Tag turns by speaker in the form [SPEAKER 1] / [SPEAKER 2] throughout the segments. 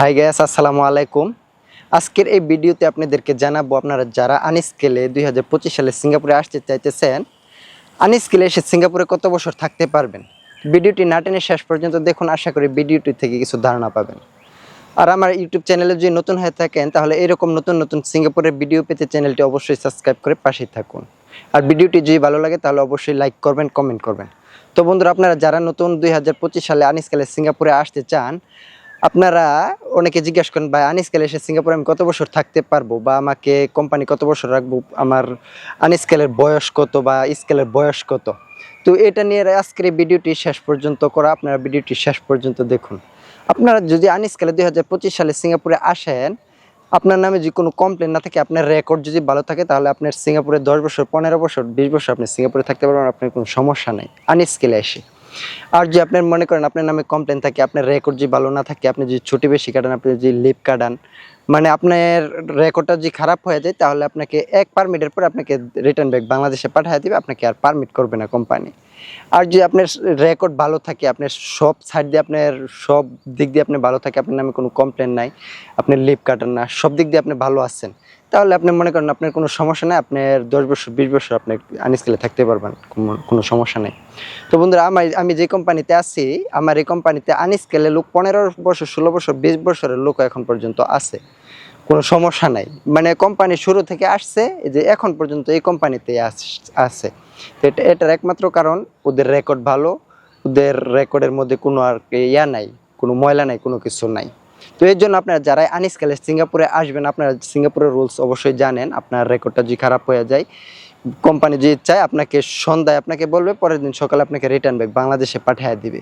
[SPEAKER 1] High gas আসসালামু আলাইকুম। আজকের এই ভিডিওতে আপনাদেরকে জানাব আপনারা যারা আনস্কেলে দুই হাজার পঁচিশ সালে সিঙ্গাপুরে আসতে চাইতেছেন, আনস্কেলে এসে সিঙ্গাপুরে কত বছর থাকতে পারবেন? ভিডিওটি না টেনে শেষ পর্যন্ত দেখুন, আশা করি ভিডিওটি থেকে কিছু ধারণা পাবেন। আর আমার ইউটিউব চ্যানেলে যদি নতুন হয়ে থাকেন, তাহলে এরকম নতুন নতুন সিঙ্গাপুরের ভিডিও পেতে চ্যানেলটি অবশ্যই সাবস্ক্রাইব করে পাশেই থাকুন। আর ভিডিওটি যদি ভালো লাগে, তাহলে অবশ্যই লাইক করবেন, কমেন্ট করবেন। তো বন্ধুরা, আপনারা যারা নতুন দুই হাজার পঁচিশ সালে আনিসকালে সিঙ্গাপুরে আসতে চান আপনারা অনেকে জিজ্ঞাসা করেন, ভাই আনিসকালে এসে সিঙ্গাপুরে আমি কত বছর থাকতে পারব? বা আমাকে কোম্পানি কত বছর রাখব? আমার আনিস্কেলের বয়স কত বা স্কেলের বয়স কত? তো এটা নিয়ে আজকের ভিডিওটি শেষ পর্যন্ত করা, আপনারা ভিডিওটি শেষ পর্যন্ত দেখুন। আপনারা যদি আনিস্কেলে দুই হাজার পঁচিশ সালে সিঙ্গাপুরে আসেন, আপনার নামে যদি কোনো কমপ্লেন না থাকে, আপনার রেকর্ড যদি ভালো থাকে, তাহলে আপনার সিঙ্গাপুরে দশ বছর, পনেরো বছর, বিশ বছর আপনি সিঙ্গাপুরে থাকতে পারবেন, আপনার কোনো সমস্যা নেই। আনস্কেলে এসে। আর যে আপনার মনে করেন আপনার নামে কমপ্লেন থাকে, আপনার রেকর্ড যদি ভালো না থাকে, আপনি যদি ছুটি বেশি কাটান, আপনি যদি লিভ কাটান মানে আপনার রেকর্ডটা যদি খারাপ হয়ে যায়, তাহলে আপনাকে এক পারমিটের পর আপনাকে রিটার্ন ব্যাক বাংলাদেশে পাঠিয়ে দিবে, আপনাকে আর পারমিট করবে না কোম্পানি আর যদি আপনার রেকর্ড ভালো থাকে, আপনার সব সাইড দিয়ে আপনার সব দিক দিয়ে আপনি ভালো থাকে, আপনার নামে কোনো কমপ্লেন নাই, আপনি লিভ কাটান না, সব দিক দিয়ে আপনি ভালো আছেন। তাহলে আপনি মনে করেন আপনার কোনো সমস্যা নেই, আপনার দশ বছর, বিশ বছর আপনি আনস্কেলে থাকতে পারবেন, কোনো- সমস্যা নেই। তো বন্ধুরা আমার আমি যে কোম্পানিতে আছি, আমার এই কোম্পানিতে আনস্কেলে লোক পনেরো বছর, ষোলো বছর, বিশ বছরের লোক এখন পর্যন্ত আছে। কোনো সমস্যা নাই। মানে কোম্পানি শুরু থেকে আসছে যে এখন পর্যন্ত এই কোম্পানিতে আছে। তো এটা, এটার একমাত্র কারণ, ওদের রেকর্ড ভালো, ওদের রেকর্ডের মধ্যে কোনো আর ইয়া নাই, কোনো ময়লা নাই, কোনো কিছু নাই। তো এর জন্য আপনারা যারা আনিসকালে সিঙ্গাপুরে আসবেন, আপনারা সিঙ্গাপুরের রুলস অবশ্যই জানেন। আপনার রেকর্ডটা যদি খারাপ হয়ে যায়। কোম্পানি যদি চায়, আপনাকে সন্ধ্যায় আপনাকে বলবে, পরের দিন সকালে আপনাকে রিটার্ন ব্যাক বাংলাদেশে পাঠিয়ে দিবে।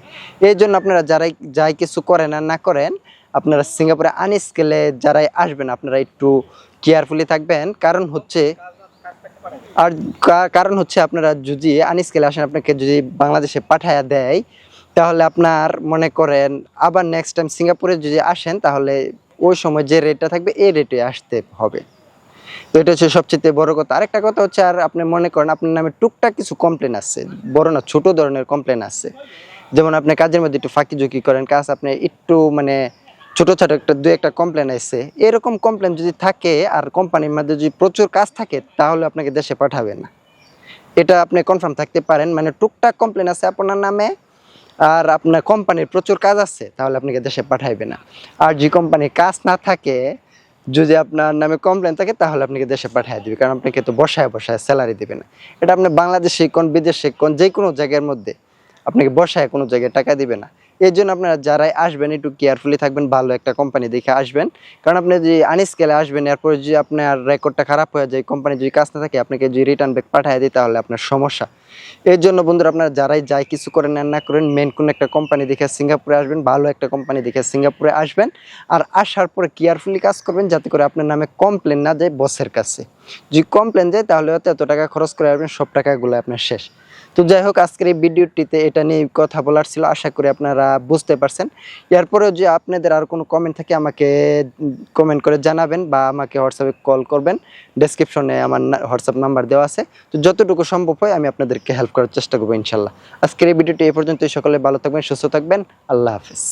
[SPEAKER 1] এই জন্য আপনারা যারাই, যাই কিছু করেন আর না করেন, আপনারা সিঙ্গাপুরে আনস্কেলে যারাই আসবেন, আপনারা একটু কেয়ারফুলি থাকবেন। কারণ হচ্ছে, আর কারণ হচ্ছে আপনারা যদি আনস্কেলে আসেন, আপনাকে যদি বাংলাদেশে পাঠায়া দেয় তাহলে আপনার মনে করেন, আবার নেক্সট টাইম সিঙ্গাপুরে যদি আসেন, তাহলে ওই সময় যে রেটটা থাকবে, এই রেটে আসতে হবে। তো এটা হচ্ছে সবচেয়ে বড় কথা। আরেকটা কথা হচ্ছে, আর আপনি মনে করেন, আপনার নামে টুকটাক কিছু কমপ্লেন আছে, বড় না, ছোট ধরনের কমপ্লেন আছে। যেমন আপনি কাজের মধ্যে একটু ফাঁকি ঝুঁকি করেন, কাজ আপনি একটু মানে ছোটো ছোটো একটা দু একটা কমপ্লেন আছে, এরকম কমপ্লেন যদি থাকে, আর কোম্পানির মধ্যে যদি প্রচুর কাজ থাকে, তাহলে আপনাকে দেশে পাঠাবে না। এটা আপনি কনফার্ম থাকতে পারেন মানে টুকটাক কমপ্লেন আছে আপনার নামে আর আপনার কোম্পানির প্রচুর কাজ আছে, তাহলে আপনাকে দেশে পাঠাইবে না। আর যে কোম্পানির কাজ না থাকে, যদি আপনার নামে কমপ্লেন থাকে, তাহলে আপনাকে দেশে পাঠিয়ে দেবে, কারণ আপনাকে তো বসায় বসায় স্যালারি দেবে না। এটা আপনি বাংলাদেশে কোন, বিদেশে কোন যে কোনো জায়গার মধ্যে আপনাকে বসায় কোনো জায়গায় টাকা দিবে না। এই জন্য আপনারা যারাই আসবেন, একটু কেয়ারফুলি থাকবেন, ভালো একটা কোম্পানি দেখে আসবেন। কারণ আপনি যদি আনস্কেলে আসবেন, এরপর যদি আপনার রেকর্ডটা খারাপ হয়ে যায় কোম্পানি যদি কাজ না থাকে, আপনাকে যদি রিটার্ন ব্যাক পাঠিয়ে দিই তাহলে আপনার সমস্যা। এর জন্য বন্ধুরা, আপনারা যারাই যাই কিছু করেন আর না করেন মেন কোনো একটা কোম্পানি দেখে সিঙ্গাপুরে আসবেন, ভালো একটা কোম্পানি দেখে সিঙ্গাপুরে আসবেন। আর আসার পরে কেয়ারফুলি কাজ করবেন, যাতে করে আপনার নামে কমপ্লেন না যায় বসের কাছে। যদি কমপ্লেন যায় তাহলে হয়তো এত টাকা খরচ করে আসবেন, সব টাকাগুলো আপনার শেষ। তো যাই হোক, আজকের এই ভিডিওটিতে এটা নিয়ে কথা বলার ছিল। আশা করি আপনারা বুঝতে পারছেন। এরপরেও যে আপনাদের আর কোনো কমেন্ট থাকে, আমাকে কমেন্ট করে জানাবেন বা আমাকে হোয়াটসঅ্যাপে কল করবেন। ডেসক্রিপশনে আমার হোয়াটসঅ্যাপ নাম্বার দেওয়া আছে। তো যতটুকু সম্ভব হয় আমি আপনাদেরকে হেল্প করার চেষ্টা করব ইনশাল্লাহ। আজকের এই ভিডিওটি এই পর্যন্ত সকলে ভালো থাকবেন, সুস্থ থাকবেন। আল্লাহ হাফিজ।